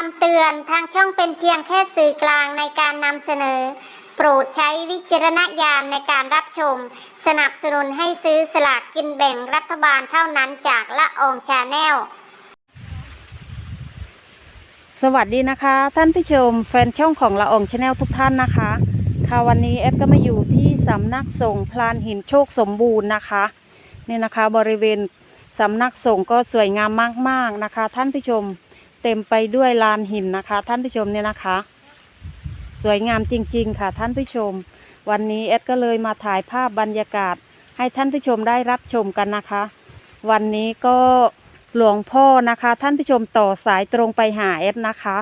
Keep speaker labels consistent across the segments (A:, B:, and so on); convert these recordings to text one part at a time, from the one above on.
A: คำเตือนทางช่องเป็นเพียงแค่สื่อกลางในการนำเสนอ โปรดใช้วิจารณญาณในการรับชม สนับสนุนให้ซื้อสลากกินแบ่งรัฐบาลเท่านั้นจากละอองชาแนล
B: สวัสดีนะคะ ท่านผู้ชมแฟนช่องของละอองชาแนลทุกท่านนะคะ ค่ะวันนี้แอดก็มาอยู่ที่สำนักสงฆ์พลานหินโชคสมบูรณ์นะคะนี่นะคะบริเวณสำนักสงฆ์ก็สวยงามมากๆนะคะ ท่านผู้ชม เต็มไปด้วยลานหินนะคะ ท่านผู้ชมเนี่ยนะคะ สวยงามจริง ๆ ค่ะท่านผู้ชม วันนี้แอดก็เลยมาถ่ายภาพบรรยากาศ ให้ท่านผู้ชมได้รับชมกันนะคะ วันนี้ก็หลวงพ่อนะคะ ท่านผู้ชมต่อสายตรงไปหาแอดนะคะ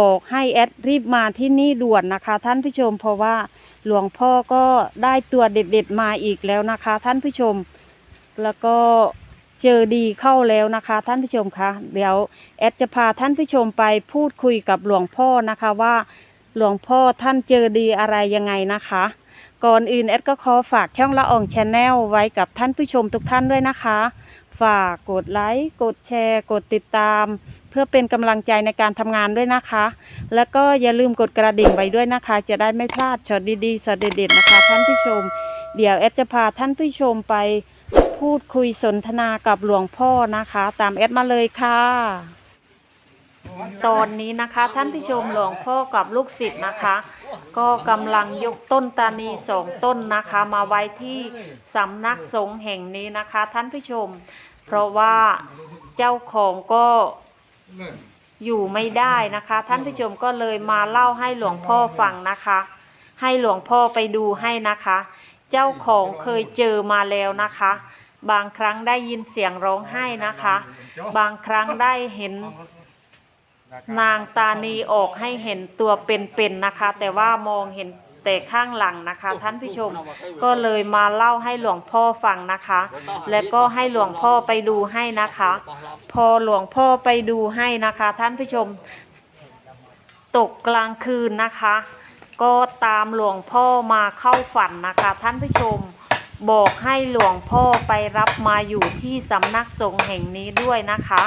B: บอกให้แอดรีบมาที่นี่ด่วนนะคะ ท่านผู้ชมเพราะว่าหลวงพ่อก็ได้ตัวเด็ดๆมาอีกแล้วนะคะ ท่านผู้ชม แล้วก็ เจอดีเข้าแล้วนะคะ ท่านผู้ชมคะเดี๋ยวแอดจะพาท่านผู้ชมไปพูดคุยกับหลวงพ่อนะคะว่าหลวงพ่อท่านเจอดีอะไรยังไงนะคะ ก่อนอื่นแอดก็ขอฝากช่องละอองชาแนลไว้กับท่านผู้ชมทุกท่านด้วยนะคะ ฝากกดไลค์กดแชร์ กดติดตาม เพื่อเป็นกำลังใจในการทำงานด้วยนะคะ แล้วก็อย่าลืมกดกระดิ่งไว้ด้วยนะคะ จะได้ไม่พลาดช็อตดีๆช็อตเด็ดๆนะคะ ท่านผู้ชม เดี๋ยวแอดจะพาท่านผู้ชมไป พูดคุยสนทนากับหลวงพ่อนะคะ ตามแอดมาเลยค่ะ ตอนนี้นะคะท่านผู้ชมหลวงพ่อกับลูกศิษย์นะคะ ก็กำลังยกต้นตานีสองต้นนะคะ มาไว้ที่สำนักสงฆ์แห่งนี้นะคะ ท่านผู้ชม เพราะว่าเจ้าของก็อยู่ไม่ได้นะคะ ท่านผู้ชมก็เลยมาเล่าให้หลวงพ่อฟังนะคะ ให้หลวงพ่อไปดูให้นะคะ เจ้าของเคยเจอมาแล้วนะคะ บางครั้งได้ยินเสียงร้องไห้นะคะ บางครั้งได้เห็นนางตานีออกให้เห็นตัวเป็นๆนะคะ แต่ว่ามองเห็นแต่ข้างหลังนะคะ ท่านผู้ชมก็เลยมาเล่าให้หลวงพ่อฟังนะคะ และก็ให้หลวงพ่อไปดูให้นะคะ พอหลวงพ่อไปดูให้นะคะ ท่านผู้ชม ตกกลางคืนนะคะ ก็ตามหลวงพ่อมาเข้าฝันนะคะ ท่านผู้ชม บอกให้หลวงพ่อไปรับมาอยู่ที่สำนักสงฆ์แห่งนี้ด้วยนะคะ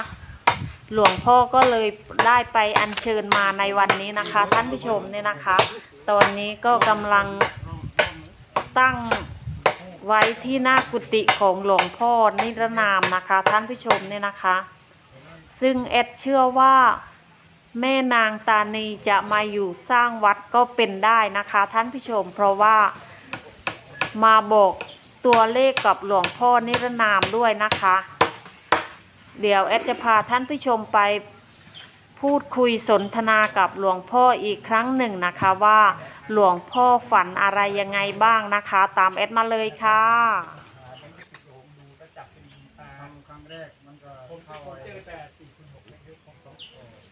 B: หลวงพ่อก็เลยได้ไปอัญเชิญมาในวันนี้นะคะ ท่านผู้ชมเนี่ยนะคะ ตอนนี้ก็กำลังตั้งไว้ที่หน้ากุฏิของหลวงพ่อนิรนามนะคะ ท่านผู้ชมเนี่ยนะคะ ซึ่งแอดเชื่อว่าแม่นางตานีจะมาอยู่สร้างวัดก็เป็นได้นะคะ ท่านผู้ชม เพราะว่ามาบอก ตัวเลขกับหลวงพ่อนิรนามด้วยนะคะ เดี๋ยวแอดจะพาท่านผู้ชมไปพูดคุยสนทนากับหลวงพ่ออีกครั้งหนึ่งนะคะว่าหลวงพ่อฝันอะไรยังไงบ้างนะคะ ตามแอดมาเลยค่ะ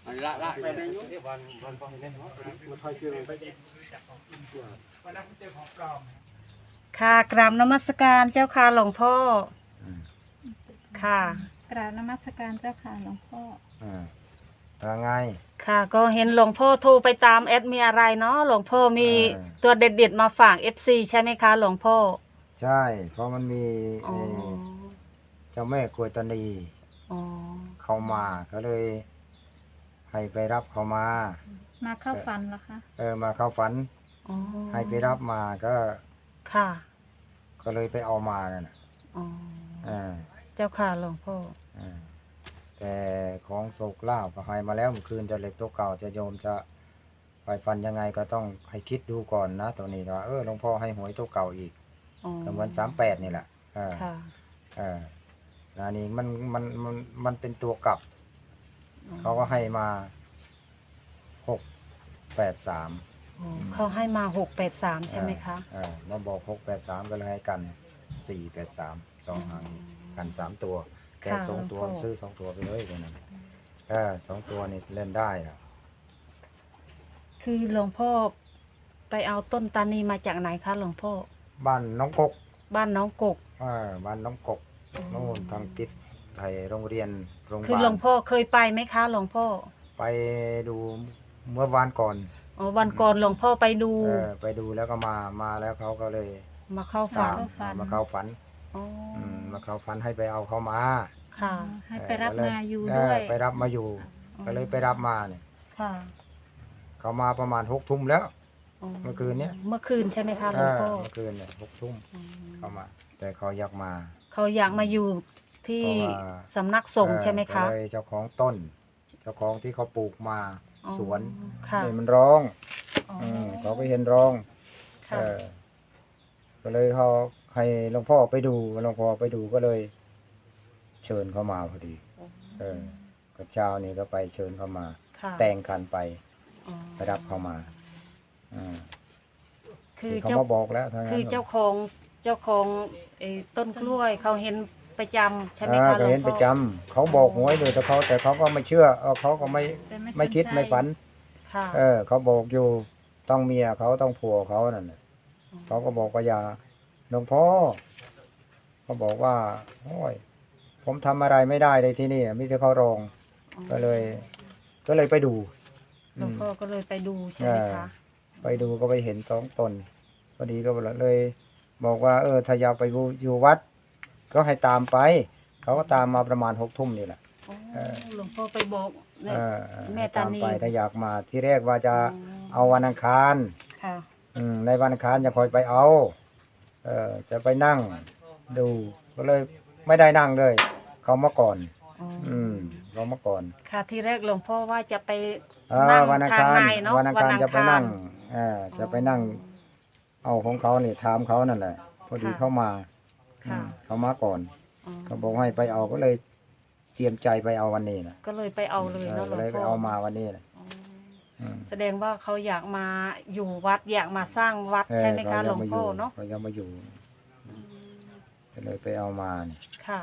C: มันละละไปได้อยุ่
B: ค่ะกราบนมัสการเจ้าค่ะหลวงพ่อ ค่ะ
D: กราบนมัสการเจ้าค่ะหลวงพ่อ
E: อ่าว่าไง
B: ค่ะ ก็เห็นหลวงพ่อโทรไปตามแอดมีอะไรเนาะหลวงพ่อมี
E: เออ
B: ตัวเด็ดๆมาฝาก FC ใช่ไหมคะหลวงพ่อ
E: ใช่ เพราะมันมี
B: อ๋อ
E: เอ่อเจ้าแม่กวยตานี
B: อ๋อ
E: เข้ามาก็เลย ให้ไปรับเขามา
D: มาเข้าฝันเหรอคะ
E: เออมาเข้าฝัน
B: อ๋อ
E: ให้ไปรับมาก็
B: ค่ะ
E: ก็เลยไปเอามานั่นน่ะ
B: อ๋อ
E: อ่า
B: เจ้าค่ะหลวงพ่อ
E: อ่าแต่ของโศกลาบก็ให้มาแล้วเมื่อคืนจะเล็กตัวเก่าจะโยมจะไปฟันยังไงก็ต้องให้คิดดูก่อนนะตัวนี้ว่าเออหลวงพ่อให้หวยตัวเก่าอีก
B: อ๋อ
E: ก็เหมือนสามแปดนี่แหละอ่า
B: ค่ะ
E: เออแล้วนี่มันมันมันมันเป็นตัวกลับเขาก็ให้มาหกแปดสาม
B: อ๋อเขาให้มาหกแปดสามใช่ไหมคะ
E: เออมาบอกหกแปดสามก็เลยให้กันสี่แปดสามสองหางกันสามตัวแค่
B: ค่ะ
E: สองตัว
B: หลวงพ่อ
E: ซื้อสองตัวไปเลยตัวนั้นเออสองตัวนี่เล่นได้อะ
B: คือหลวงพ่อไปเอาต้นตานีมาจากไหนคะหลวงพ่อ
E: บ้านน้องกก
B: บ้านน้องกก
E: เออบ้านน้องกกโน่นทางติดไทยโรงเรียนโรงพยา
B: คือหล
E: บาว
B: ง
E: ล
B: พ่อเคยไปไหมคะหลวงพ่อ
E: ไปดูเมื่อวานก่อน
B: อ๋อวันก่อนหลวงพ่อไปดู
E: เออไปดูแล้วก็มามาแล้วเขาก็เลย
B: มาเข้าฝัน
E: ตามมาเข้าฝัน
B: อ๋ออ
E: อืมมาเข้าฝันให้ไปเอาเขามา
B: ค่ะ
D: ให้ไปรับ
E: เก็เล
D: มาอยู่
E: เด้
D: วย
E: ไปรับมาอยู่
B: อ๋อ
E: ก็เลยไปรับมาเนี่ย
B: ค่ะ
E: เขามาประมาณหกทุ่มแล้วเมื่อคืนเนี้ย
B: เมื่อคืนใช่ไหมคะหลว
E: อ่าง
B: พ่อ
E: เมื่อคืนเนี่ยหกทุ่ม
B: อืม
E: เขามา แต่เขาอยากมา
B: เขาอยากมาอยู่ที่
E: เพราะว่า
B: สำนักสงฆ์ใช่ไหมคะ
E: ก็เลยเจ้าของต้น เจ้าของที่เขาปลูกมา
B: อ๋อ
E: สวน
B: ค่ะ
E: นี่มันร้อง
B: อ๋อ
E: อืมเขาก็เห็นร้อง
B: ค่ะ
E: เออก็เลยเขาให้หลวงพ่อไปดูหลวงพ่อไปดูก็เลย เชิญเขามาพอดี เออ ก็เช้านี่ก็ไปเชิญเขามา
B: ค่ะ
E: แต่งกันไป
B: อ๋อ
E: ไปรับเขามาอืม
B: คือ
E: เขา
B: เจ้า
E: มาบอกแล้วทั้งนั้น
B: คือเจ้าของเจ้าของไอ้ต้นกล้วยเขาเห็น ประจำใช่ไหม
E: อ่า
B: คะหล
E: ก็
B: วง
E: เห็น
B: พ่
E: ป
B: อ
E: ระจำเขาบอกหวยเลยแต่เขาแต่เขาก็ไม่เชื่อเออเขาก็ไม่
D: แต่
E: ไม่คิด
D: สนใจ
E: ไม่ฝัน
B: ค่ะ
E: เออ เขาบอกอยู่ต้องเมียเขาต้องผัวเขานั่นน่ะเขาก็บอกว่าอย่าหลวงพ่อเขาบอกว่าโอ้ยผมทำอะไรไม่ได้เลยที่นี่มีแต่เขารองก็เลย ก็เลยไปดู
B: หลวงพ่อก็เลยไปดูใช่ไหม
E: อ่า
B: คะ
E: ไปดูก็ไปเห็นสองตนพอดีก็เลย บอกว่า เออถ้าอยากไปอยู่วัด ก็ให้ตามไป เขาก็ตามมาประมาณหกทุ่มนี่แหละ
B: โอ้
E: เออ
B: หลวงพ่อไปบอกเนี่ย
E: เออ
B: แม่
E: ให้
B: ตา
E: ตาม
B: นี
E: ไปถ้าอยากมาที่แรกว่าจะ
B: อ๋อ
E: เอาวันอังคาร
B: ค่ะ
E: อืมในวันอังคารจะคอยไปเอา เออจะไปนั่งดูก็เลยไม่ได้นั่งเลย เขามาก่อน
B: อ๋ออ
E: อืมเขามาก่อน
B: ค่ะที่แรกหลวงพ่อว่าจะไป
E: เออ
B: นั่ง
E: วันอัง
B: ทาง
E: คาร
B: ในเนาะ
E: วันอังคารจะไปนั่งเออจะไปนั่ง
B: อ๋อ
E: เอาของเขาเนี่ยถามเขานั่นแหละพอดี
B: ค่ะ
E: เข้ามา
B: ค่ะ
E: อืมเขามาก่อน
B: อ๋อ
E: เขาบอกให้ไปเอาก็เลยเตรียมใจไปเอาวันนี้นะ
B: ก็เลยไปเอาเลย
E: เออ
B: เนาะหล
E: ก็
B: วง
E: เลยไป
B: พ่อ
E: เอามาวันนี้นะ
B: อ๋อ
E: อืม
B: แสดงว่าเขาอยากมาอยู่วัดอยากมาสร้างวัด
E: เออ
B: ใช่ไหมคะ
E: เขา
B: หล
E: ยั
B: วง
E: มาอ
B: พ่อยู่เนาะ
E: เขายังมาอยู่
B: อืม
E: ก็เลยไปเอามาเนี่ย
B: ค่ะ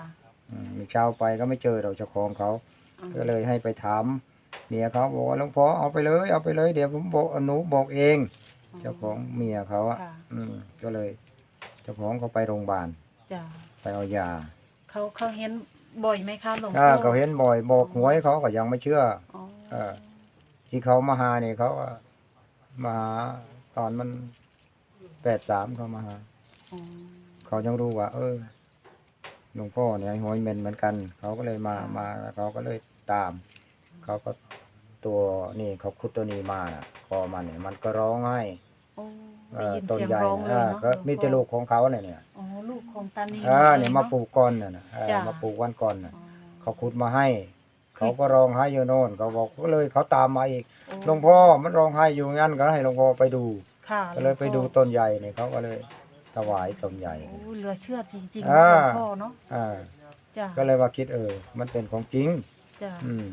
E: อืมเช้าไปก็ไม่เจอดอกเจ้าของเขา
B: อืม
E: ก็เลยให้ไปถามเมียเขาบอกว่าหลวงพ่อเอาไปเลยเอาไปเลยเดี๋ยวผมบอกหนูบอกเอง เจ้าของเมียเขาอะ
B: ค่ะ
E: อืมก็เลย เจ้าของเขาไปโรงพยาบาล
B: จ้ะ
E: ไปเอายา
B: เขาเขาเห็นบ่อยไหมคะหลวง
E: อ่า
B: พ่อ
E: เขาเห็นบ่อยบอกหวยเขาก็ยังไม่เชื่อ
B: อ๋อ
E: เออ ที่เขามาหาเนี่ยเขาก็มาหาตอนมันแปดสามเขามาหา
B: อ๋อ
E: เขายังรู้ว่า เออหลวงพ่อเนี่ยหวยเมนเหมือนกัน เขาก็เลยมามาแล้วเขาก็เลยตาม เขาก็ตัวนี่เขาคุดตัวนี้มาน่ะคอมันเนี่ยมันก็ร้องไห้
B: โอ้
E: เอ
B: ได้
E: อ
B: ยิน
E: ต้น
B: เสียง
E: ใหญ่
B: ร้องเลย
E: อ่า
B: เนาะ
E: ก็
B: หวง
E: มีแต่
B: พ่อ
E: ลูกของเขาเนี่ยเนี่ย
B: อ๋อลูกของตานี
E: อ่า
B: ล
E: เนี่ย
B: อะ
E: มาปลูกก่อนน่ะนะเออ
B: จ้ะ
E: มาปลูกวันก่อนน่ะ
B: อ๋อ
E: เขาขุดมาให้ เขาก็ร้องไห้อยู่โน่นเขาบอกก็เลยเขาตามมาอีก
B: โอ้
E: หลวงพ่อมันร้องไห้อยู่งั้นก็ให้หลวงพ่อไปดู
B: ค่ะ
E: ก็เลยไปดูต้นใหญ่เนี่ยเขาก็เลยถวายต้นใหญ่
B: โอ้เหลือเชื่อจริงๆ
E: อ่า
B: หลวงพ่อเนาะ
E: อ่า
B: จ้ะ
E: ก็เลยว่าคิดเออ มันเป็นของจริง
B: จ้ะ
E: อืม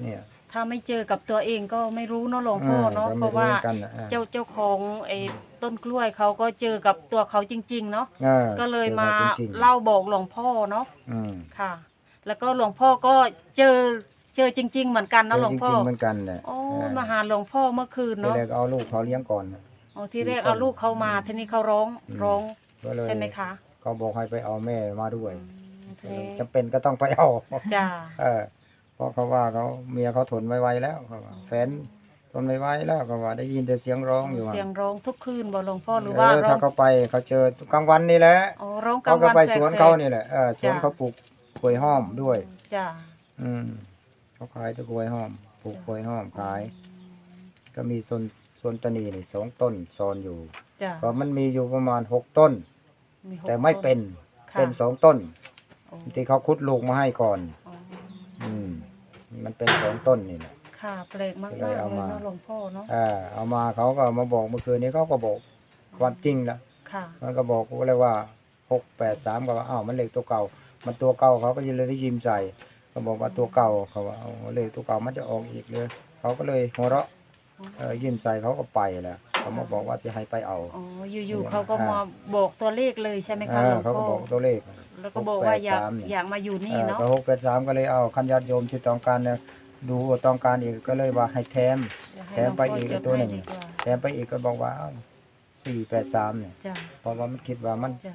E: เนี่ย
B: ถ้าไม่เจอกับตัวเองก็ไม่รู้เนาะหลวงพ่อเนาะ
E: ก็
B: เพ
E: ไม่
B: ราะว่า
E: หมือนกันน่ะอ่า
B: เจ้าเจ้าของไอ้ต้นกล้วยเขาก็เจอกับตัวเขาจริง ๆ เนาะ
E: อ่า
B: ก็เลยมา
E: จอจริงๆ
B: เล่าบอกหลวงพ่อเนาะ
E: อืม
B: ค่ะ แล้วก็หลวงพ่อก็เจอเจอจริง ๆ เหมือนกัน
E: เจ
B: เนาะ
E: อ
B: หลวง
E: จ
B: พ่อ
E: ริงๆเหมือนกันเนี่ย
B: โอ้
E: เออ
B: มาหาหลวงพ่อเมื่อคืน
E: ที
B: เนาะ
E: แรกเอาลูกเขาเลี้ยงก่อนน่ะ
B: โอ้ที่แรกเอาลูกเขามาทีนี้เขาร้อง
E: อืม
B: ร้อง
E: ก็เลย
B: ใช่ไหมคะ
E: เขาบอกให้ไปเอาแม่มาด้วย
B: อืมที
E: ก็เลย
B: นี้
E: จำเป็นก็ต้องไปเอา
B: จ้า
E: เออเพ ราะเขาว่าเขาเมียเขาทนไม่ไหวแล้วเขาว่าแฟนทนไม่ไหวแล้วเขาว่าได้ยินแต่เสียงร้องอยู่อะ
B: เสียงร้องทุกคืนบ่หลวงพ่อหรือ
E: เอ
B: ว่า
E: อ
B: ร้อ
E: ถ้างเขาไปเขาเจอกลางวันนี่แหละ
B: อ๋อร้องกลา
E: เขา
B: ง
E: ก็
B: วัน
E: ไป
B: แส
E: สวน
B: กๆ
E: เขานี่แหละเออสวน
B: จ้ะ
E: เขาปลูกกล้วยห้อมด้วย
B: จ้า
E: อืมเขาขายแตะกล้วยห้อมปลูกกล้วยห้อมขาย ก็มีส่วนส่วนตะนีนี่สองต้นซ้อนอยู่
B: จ้า
E: ก็มันมีอยู่ประมาณหกต้น
B: หก
E: แต่ไม่เป็น
B: ค่ะ
E: เป็นสองต้น
B: โอ้
E: ที่เขาคุดลูกมาให้ก่อน
B: อ๋อ
E: อืม มันเป็นสองต้นนี่แหละ
B: ค่ะแปลกมาก
E: ก็
B: ๆ
E: เล
B: เลยย
E: เอามา
B: เนาะหลวงพ่อเนาะ
E: อ่าเอามาเขาก็มาบอกเมื่อคืนนี้เขาก็บอกความจริงละ
B: ค่ะ
E: มันก็บอกเลยว่าหกแปดสามก็ว่าอ้าวมันเลขตัวเก่า มันตัวเก่าเขาก็เลยได้ยิ้มใส่เขาบอกว่าตัวเก่าเขาว่าเอาเลขตัวเก่ามันจะออกอีกเลยเขาก็เลยหัวเราะเออยิ้มใส่เขาก็ไปแหละเขามาบอกว่าจะให้ไปเอา
B: อ๋ออยู่ๆเขาก็มาบอกตัวเลขเลยใช่ไหมคะ
E: อ่า
B: หลวง
E: เขาก็
B: พ่อ
E: บอกตัวเลข
B: แล้วก็บอกว่าอยาก
E: 683เนี่ย
B: อยากมาอยู่นี่เนาะ
E: ก็หกแปดสามก็เลยเอาคันญาติโยมที่ต้องการเนี่ยดูว่าต้องการอีกก็เลยว่าให้แถม
B: เดี๋ยวให้
E: แถมไปอีก
B: หลวงพ่
E: ตัวหนึ่ง
B: จดใดีกว่า
E: แถมไปอีกก็บอกว่าสี่แปดสามเนี่ย
B: จ้ะ
E: เพราะว่ามันคิดว่ามัน
B: จ้ะ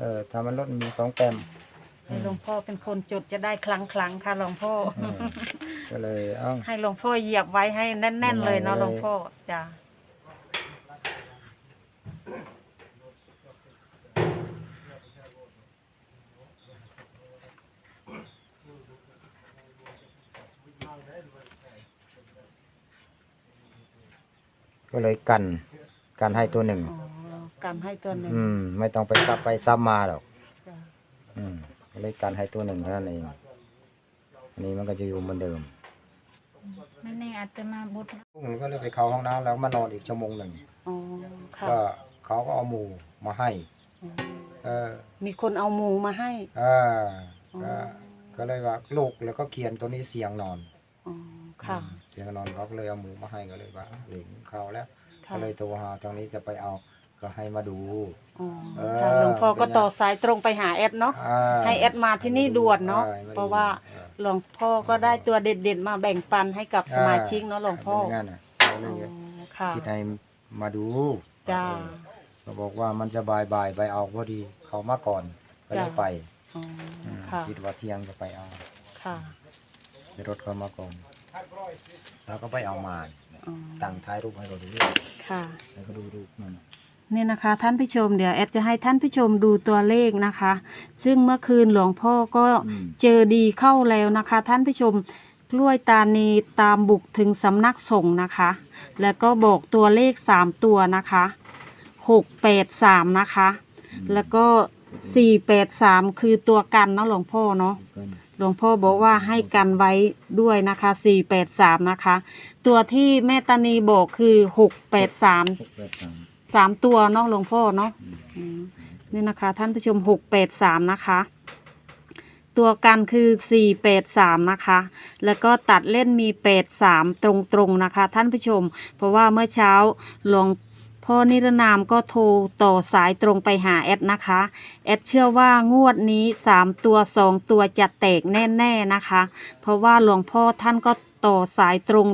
E: เออถ้ามันลดมีสองแต้ม
B: ให้หลวงพ่อเป็นคนจดจะได้คลังคลังๆค่ะหลวงพ่อ
E: เออก็เลยเอ้า
B: ให้หลวงพ่อเหยียบไว้ให้แน่น ๆ เลยเนาะ
E: ยังไง
B: หลวงพ่อจ้ะ
E: ก็เลยกันกันให้ตัวหนึ่ง
B: อ๋อกันให้ตัวหนึ่ง
E: อืม ไม่ต้องไปซับไปซับมาหรอก
B: จ้ะ
E: อืมก็เลยกันให้ตัวหนึ่งเท่านั้นเองอันนี้มันก็จะอยู่เหมือนเดิม
D: ไม่แน่อาจจะมาบด
E: มันก็เลยไปเข้าห้องน้ำแล้วมานอนอีกชั่วโมงหนึ่ง
B: อ๋อค่ะ
E: ก็เขาก็เอาหมูมาให้
B: อ๋อ
E: เออ
B: มีคนเอาหมูมาให้
E: เออ
B: อ๋อ
E: ก็ก็เลยว่าลูกแล้วก็เขียนตัวนี้เสียงนอน
B: อ๋อ ค่ะ
E: อืมเสียงนอนเขาก็เลยเอาหมูมาให้ก็เลยว่าเหลืองเขาแล้ว
B: ค่ะ
E: ก็เลยโทรหาทางนี้จะไปเอาก็ให้มาดู
B: อ๋อ
E: เออ
B: ค่ะหลวงพ่อก็
E: เป็นไง
B: ต่อสายตรงไปหาแอดเนาะ
E: อ่า
B: ให้แอดมาที่นี่ด่วนเนาะ
E: ออมดู
B: เพราะว่า
E: เออ
B: หลวงพ่อก็ได้ตัวเด็ดๆมาแบ่งปันให้กับสมาชิกเนาะหลวงพ่อ
E: เป็นย่างนั้นน่ะเขาเล
B: อ๋
E: ย
B: อค่ะ
E: คิดให้มาดู
B: จ้า
E: เขาบอกว่ามันจะบ่ายบ่ายๆไปเอาพอดีเขามาก่อนก็เลย
B: จ้ะ
E: ไป
B: อ๋อ
E: อืม
B: ค่ะ
E: คิดว่าเที่ยงจะไปเอา
B: ค่ะ
E: ในรถเขามาก่อน แล้วก็ไปเอามา
B: อ๋อ
E: ตั้งท้ายรูปให้เราดู
B: ค่ะ
E: แล้วก็ดูรูปนั่น
B: เนี่ยนะคะท่านผู้ชมเดี๋ยวแอดจะให้ท่านผู้ชมดูตัวเลขนะคะ ซึ่งเมื่อคืนหลวงพ่อก็
E: อืม
B: เจอดีเข้าแล้วนะคะ ท่านผู้ชมกล้วยตานีตามบุกถึงสำนักสงฆ์นะคะ แล้วก็บอกตัวเลขสามตัวนะคะหกแปดสามนะคะ แล้วก็สี่แปดสามคือตัวกันเนาะหลวงพ่อเนาะ
E: กัน
B: หลวงพ่อบอกว่าให้กันไว้ด้วยนะคะสี่แปดสามนะคะ ตัวที่แม่ตานีบอกคือหกแปดสาม
E: หกแปดสาม
B: สามตัวเนาะหลวงพ่อเนาะ
E: อืม
B: อืมนี่นะคะ ท่านผู้ชมหกแปดสามนะคะ ตัวกันคือสี่แปดสามนะคะ แล้วก็ตัดเล่นมีแปดสามตรงๆนะคะ ท่านผู้ชม เพราะว่าเมื่อเช้าหลวง พ่อนิรนามก็โทรต่อสายตรงไปหาแอดนะคะ แอดเชื่อว่างวดนี้สามตัวสองตัวจะแตกแน่ ๆนะคะ เพราะว่าหลวงพ่อท่านก็ต่อสายตรง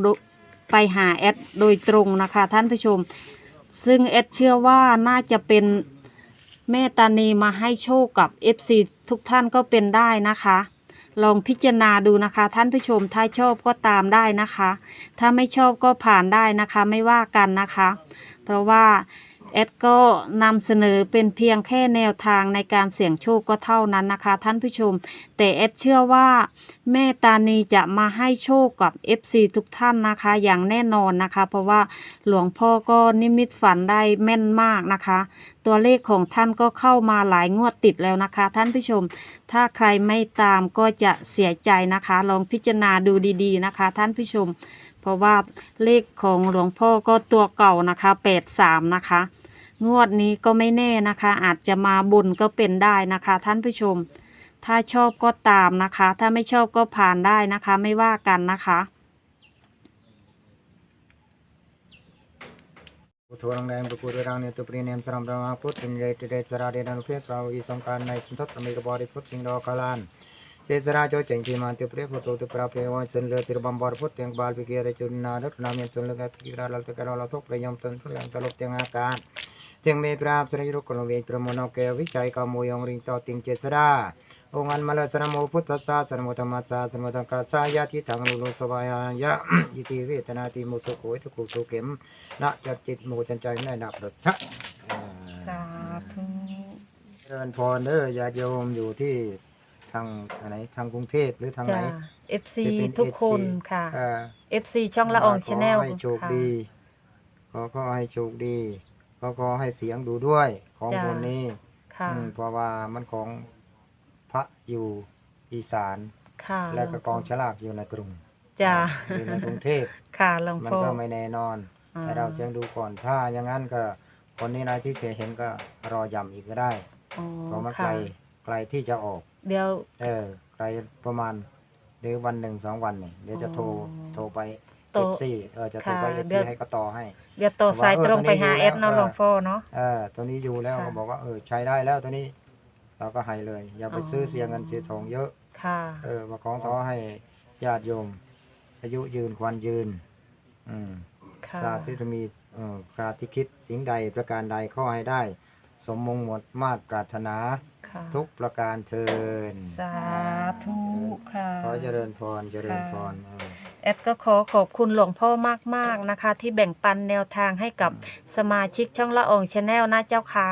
B: ไปหาแอดโดยตรงนะคะท่านผู้ชม ซึ่งแอดเชื่อว่าน่าจะเป็นแม่ตานีมาให้โชคกับ FC ทุกท่านก็เป็นได้นะคะ ลองพิจารณาดูนะคะ ท่านผู้ชมถ้าชอบก็ตามได้นะคะ ถ้าไม่ชอบก็ผ่านได้นะคะไม่ว่ากันนะคะ ราะว่าแอดก็นำเสนอเป็นเพียงแค่แนวทางในการเสี่ยงโชคก็เท่านั้นนะคะ ท่านผู้ชม แต่แอดเชื่อว่า แม่ตานีจะมาให้โชคกับ FC ทุกท่านนะคะ อย่างแน่นอนนะคะ เพราะว่าหลวงพ่อก็นิมิตฝันได้แม่นมากนะคะ ตัวเลขของท่านก็เข้ามาหลายงวดติดแล้วนะคะ ท่านผู้ชม ถ้าใครไม่ตามก็จะเสียใจนะคะ ลองพิจารณาดูดี ๆ นะคะ ท่านผู้ชม เพราะว่าเลขของหลวงพ่อก็ตัวเก่านะคะแปดสามนะคะ งวดนี้ก็ไม่แน่นะคะ อาจจะมาบุญก็เป็นได้นะคะ ท่านผู้ชม ถ้าชอบก็ตามนะคะ ถ้าไม่ชอบก็ผ่านได้นะคะ ไม่ว่ากันนะคะ
E: อุทวงแรงบุกุรงเนตุปรีเนมสรารามาพุทธินเรติเดสราเดนุเพสาวีสงการในสุนทรมิกบริพุทธิงดอกลาน Cezara jo cengki mantu pre foto tu pra pe wan sen le tir bambar put yang bal pi kia cun na dok na men cun le gat kira lal te kara latok pre yom ten tu yang talok tiang akan tiang me pra sra yuro kono ve pre mono ke vi chai ka mo yong ring to ting cezara ongan mala sra mo put ta sa sra mo tama sa sra mo tang ka sa ya ti tang lu lu so ba ya ya yi ti ve tana ti mo so ko tu ku so kem na jat chit mo chan chai na na pro cha
B: สาธุ
E: เจริญพรเด้อญาติโยมอยู่ที่ ทางไหนทางกรุงเทพหรือทางไหน
B: จ้า FC
E: ที่เป็น
B: ทุกคน
E: FC
B: ค่ะ
E: เอ่อ
B: FC ช่องละอองชาแนล
E: ขอให้โชคดีขอขอให้โชคดีขอขอให้เสียงดูด้วยของ
B: จ้ะ
E: คนนี้
B: ค่ะ
E: อืมเพราะว่ามันของพระอยู่อีสาน
B: ค่ะ
E: และก็กองฉลากอยู่ในกรุง
B: จ้า
E: อยู่ในกรุงเทพ
B: ค่ะหลวง
E: มัน
B: พ่อ
E: ก็ไม่แน่นอน
B: อ่า
E: แต่เราเสียงดูก่อนถ้าอย่างนั้นก็คนนี้นายที่เสียเห็นก็รอย้ำอีกก็ได้
B: อ๋อ
E: เพราะมันไกล
B: ค่ะ
E: ไกลที่จะออก
B: เดี๋ยว
E: เออไกลประมาณหรือวันหนึ่งสองวันนี่เดี๋ยวจะโทร
B: อ๋อ
E: โทรไป
B: โท
E: เอ
B: ร
E: ฟซีเออจะโทรไป
B: ค่ะ
E: เอฟ
B: เดี๋
E: ซี
B: ยว
E: ให้ก็ต่อให้
B: เดี๋ยวต่อสายตรงไปหา
E: เออ
B: แอดเนาะ
E: ตอนนี้
B: หลวงพ่อเนาะ
E: เออตัวนี้อยู่แล้ว
B: ค่ะ
E: ก็บอกว่าเออใช้ได้แล้วตัวนี้ เราก็ให้เลย อย่าไป
B: อ๋อ
E: ซื้อเสียเงินเสียทองเยอะ
B: ค่ะ
E: เออมาของขอให้ญาติโยม อายุยืนควันยืน อืม
B: ค่ะ
E: คราที่จะมีเอ่อคราที่คิดสิ่งใดประการใดข้อให้ได้ สมมงหมดมาตรปรารถนา
B: ค่ะ
E: ทุกประการเทิน
B: สาธุค่ะ
E: ขอเจริญพรเจริญพร
B: ค่ะ
E: เออ
B: แอดก็ขอขอบคุณหลวงพ่อมาก ๆ นะคะ ที่แบ่งปันแนวทางให้กับสมาชิกช่องละอองชาแนลนะเจ้าค่ะ